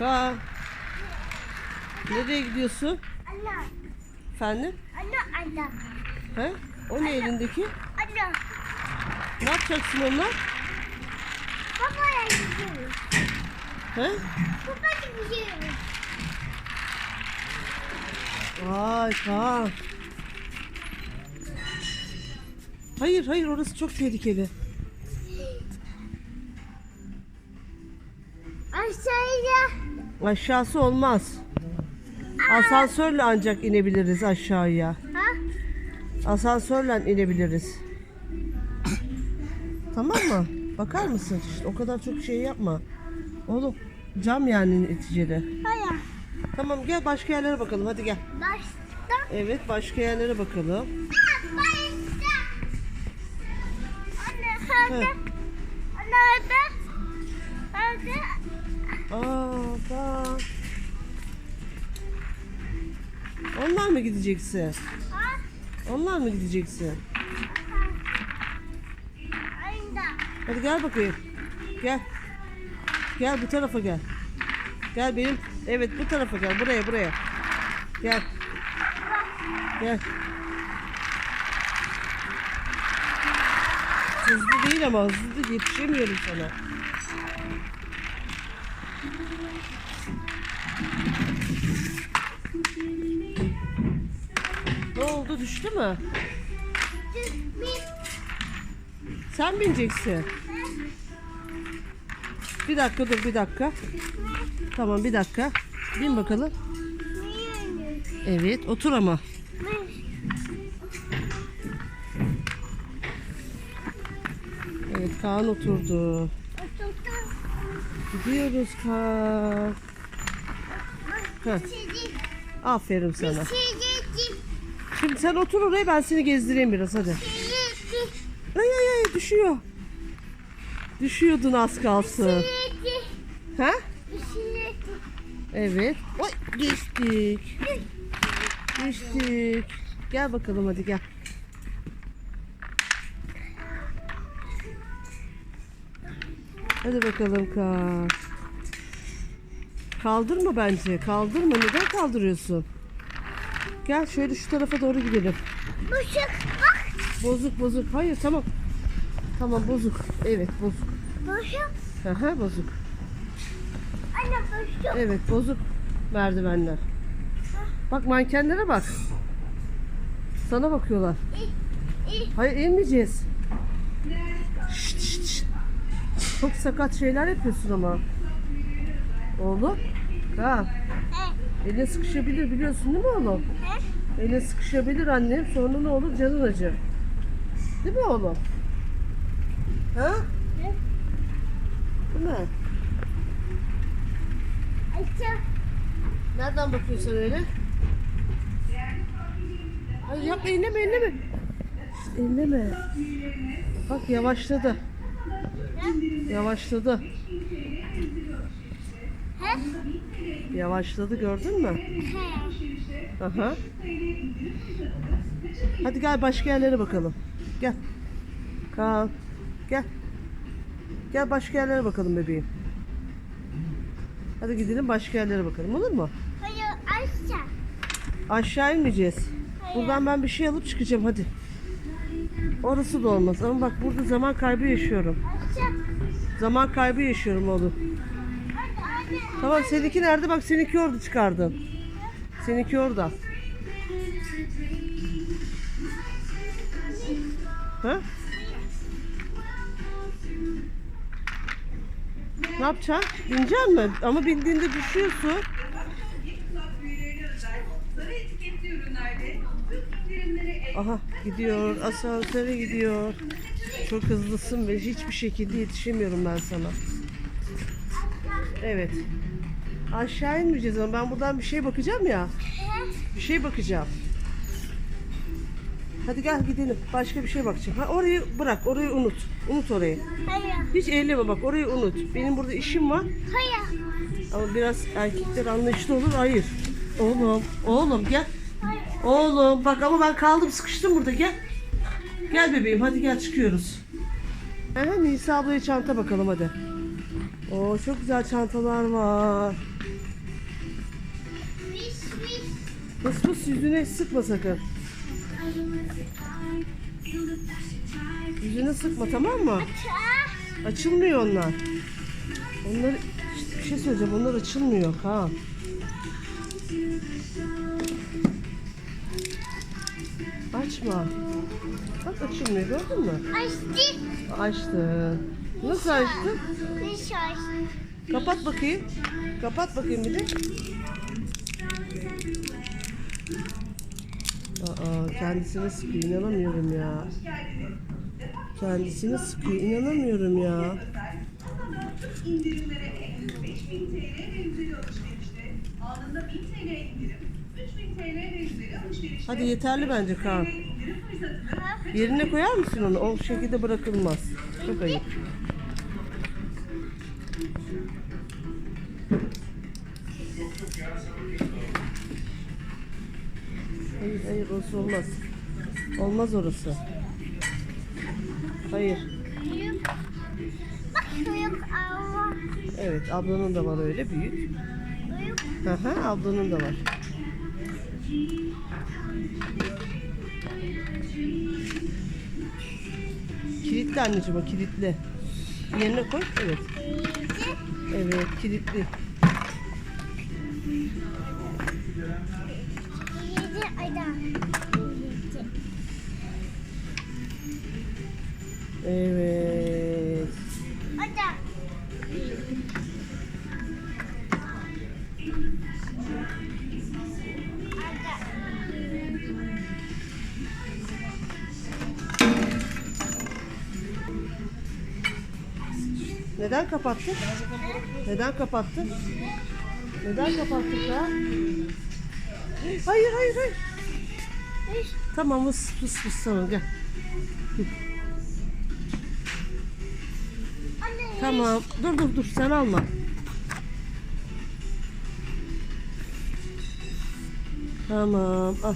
Kaan. Nereye gidiyorsun? Anne, Efendim? anne, anne, He? O ne elindeki? anne. Ne yapacaksın onunla? Babaya gidiyoruz. He? Babaya gidiyoruz. Vay Kaan. Hayır hayır orası çok tehlikeli. Aşağıya. Aşağısı olmaz. Asansörle ancak inebiliriz aşağıya. Asansörle inebiliriz. tamam mı? Bakar mısın? İşte o kadar çok şey yapma. Oğlum cam yani neticede. Hayır. Tamam gel başka yerlere bakalım hadi gel. Başta. Evet başka yerlere bakalım. Başta. Anne, hadi. He. Mı gideceksin? Ha? Onlar mı gideceksin? Hadi gel bakayım. Gel. Gel bu tarafa gel. Gel benim. Evet bu tarafa gel. Buraya buraya. Gel. Gel. Hızlı değil ama hızlı. Yetişemiyorum sana. Ne oldu? Düştü mü? Sen bineceksin. Bir dakika dur bir dakika. Tamam bir dakika. Bin bakalım. Evet otur ama. Evet Kaan oturdu. Gidiyoruz Kaan. Heh, aferin sana. Şimdi sen otur oraya ben seni gezdireyim biraz hadi. Ay ay ay düşüyor. Düşüyordun az kalsın. Ha? Evet. Oy geçtik. Geçtik. Gel bakalım hadi gel. Hadi bakalım Kaan. Kaldırma bence. Kaldırma. Neden kaldırıyorsun? Gel şöyle şu tarafa doğru gidelim. Buşuk bak. Bozuk bozuk. Hayır tamam. Tamam bozuk. Evet bozuk. Buşuk. Aha bozuk. Anne buşuk. Evet bozuk merdivenler. Bak mankenlere bak. Sana bakıyorlar. Hayır inmeyeceğiz. Şşt, şşt, şşt. Çok sakat şeyler yapıyorsun ama. Oğlum. Ha. Eline sıkışabilir biliyorsun değil mi oğlum? Eline sıkışabilir annem. Sonra ne olur canın acır. Değil mi oğlum? Ha? Değil mi? Aşağı. Nereden bakıyorsun öyle? Hayır yapma elleme elleme. Elleme. Bak yavaşladı. Yavaşladı. He? Yavaşladı gördün mü? Aha. Hadi gel başka yerlere bakalım. Gel. Kaan. Gel. Gel başka yerlere bakalım bebeğim. Hadi gidelim başka yerlere bakalım olur mu? Hayır aşağı. Aşağı inmeyeceğiz. Buradan ben bir şey alıp çıkacağım hadi. Orası da olmaz ama bak burada zaman kaybı yaşıyorum. Aşağı. Zaman kaybı yaşıyorum oğlum. Tamam seninki nerede? Bak seninki orada çıkardın. Seninki orada. Ha? Ne yapacaksın? Bineceksin mi? Ama bindiğinde düşüyorsun. Aha gidiyor. Asansöre gidiyor. Çok hızlısın ve hiçbir şekilde yetişemiyorum ben sana. Evet. Aşağı inmeyeceğiz ama ben buradan bir şey bakacağım ya. Bir şey bakacağım. Hadi gel gidelim. Başka bir şey bakacağım. Ha orayı bırak. Orayı unut. Unut orayı. Hayır. Hiç elleme bak. Orayı unut. Benim burada işim var. Hayır. Ama biraz erkekler anlayışlı olur. Hayır. Oğlum. Oğlum gel. Oğlum bak ama ben kaldım sıkıştım burada gel. Gel bebeğim hadi gel çıkıyoruz. Aha, Nisa ablaya çanta bakalım hadi. Oo çok güzel çantalar var. Pıs pıs yüzüne sıkma sakın. Yüzüne sıkma tamam mı? Açılmıyor onlar. Onlar bir şey söyleyeceğim onlar açılmıyor ha. Açma. Bak açılmıyor gördün mü? Açtı. Açtı. Nasıl açtın? Ne şaş? Kapat bakayım. Kapat bakayım bir de. Aa, kendisine sıkıyor. inanamıyorum ya. Kendisine sıkıyor. inanamıyorum ya. İndirimlere ek 5000 TL ve üzeri alışverişte anında 1000 TL indirim, 3000 TL ve üzeri alışverişte Hadi yeterli bence Kaan. 5000 indirim fırsatını Yerine koyar mısın onu? O şekilde bırakılmaz. Çok ayıp. Hayır hayır orası olmaz. Olmaz orası. Hayır. Bak büyük ama. Evet ablanın da var öyle büyük. Büyük. Hı ablanın da var. Kilitli anneciğim o kilitli. Yerine koy. Evet. Evet kilitli. Yedi adam. Evet. Adam. Neden kapattın? Neden kapattın? Neden kapattın ya? Hayır hayır hayır. Tamam fıs fıs fıs tamam gel. Tamam dur dur dur sen alma. Tamam al.